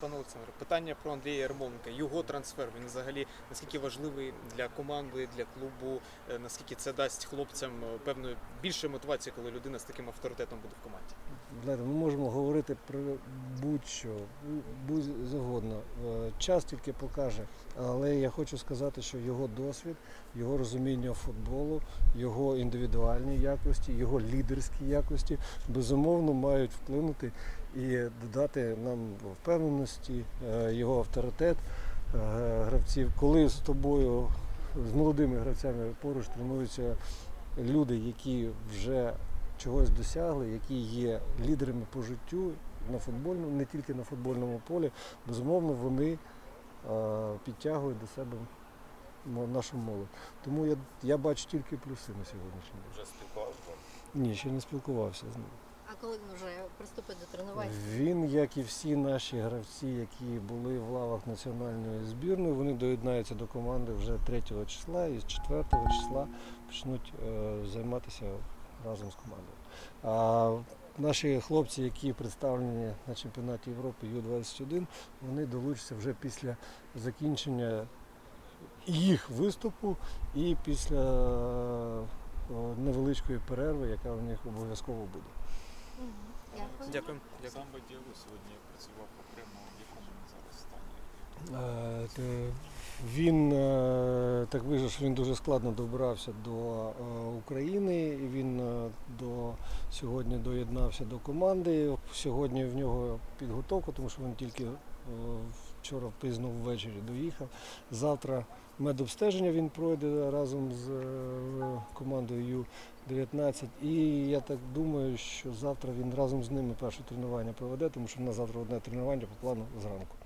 Пане Олександре, питання про Андрія Ярмоленка. Його трансфер він взагалі наскільки важливий для команди, для клубу, е, наскільки це дасть хлопцям е, певно більше мотивації, коли людина з таким авторитетом буде в команді. Знаєте, ми можемо говорити про будь-що, будь завгодно. Е, Час тільки покаже. Але я хочу сказати, що його досвід, його розуміння футболу, його індивідуальні якості, його лідерські якості безумовно мають вплинути і додати нам впевненості, е, його авторитет е, гравців. Коли з тобою, з молодими гравцями поруч тренуються люди, які вже чогось досягли, які є лідерами по життю на футбольному, не тільки на футбольному полі, безумовно, вони е, підтягують до себе нашу молодь. Тому я, я бачу тільки плюси на сьогоднішній день. Вже спілкувався. Ні, ще не спілкувався з ним. А коли він вже приступить до тренувань? Він, як і всі наші гравці, які були в лавах національної збірної, вони доєднаються до команди вже 3 числа і з 4 числа почнуть е, займатися разом з командою. А наші хлопці, які представлені на чемпіонаті Європи Ю-21, вони долучаться вже після закінчення їх виступу і після е, невеличкої перерви, яка у них обов'язково буде. Дякую. Дякую. Сам Баділо сьогодні працював окремо, в якому він зараз стані. Е, Він е, так вийшло, що він дуже складно добрався до е, України. І він до сьогодні доєднався до команди. Сьогодні в нього підготовка, тому що він тільки е, вчора пізно ввечері доїхав. Завтра медобстеження він пройде разом з е, командою Ю-19. І я так думаю, що завтра він разом з ними перше тренування проведе, тому що в нас завтра одне тренування по плану зранку.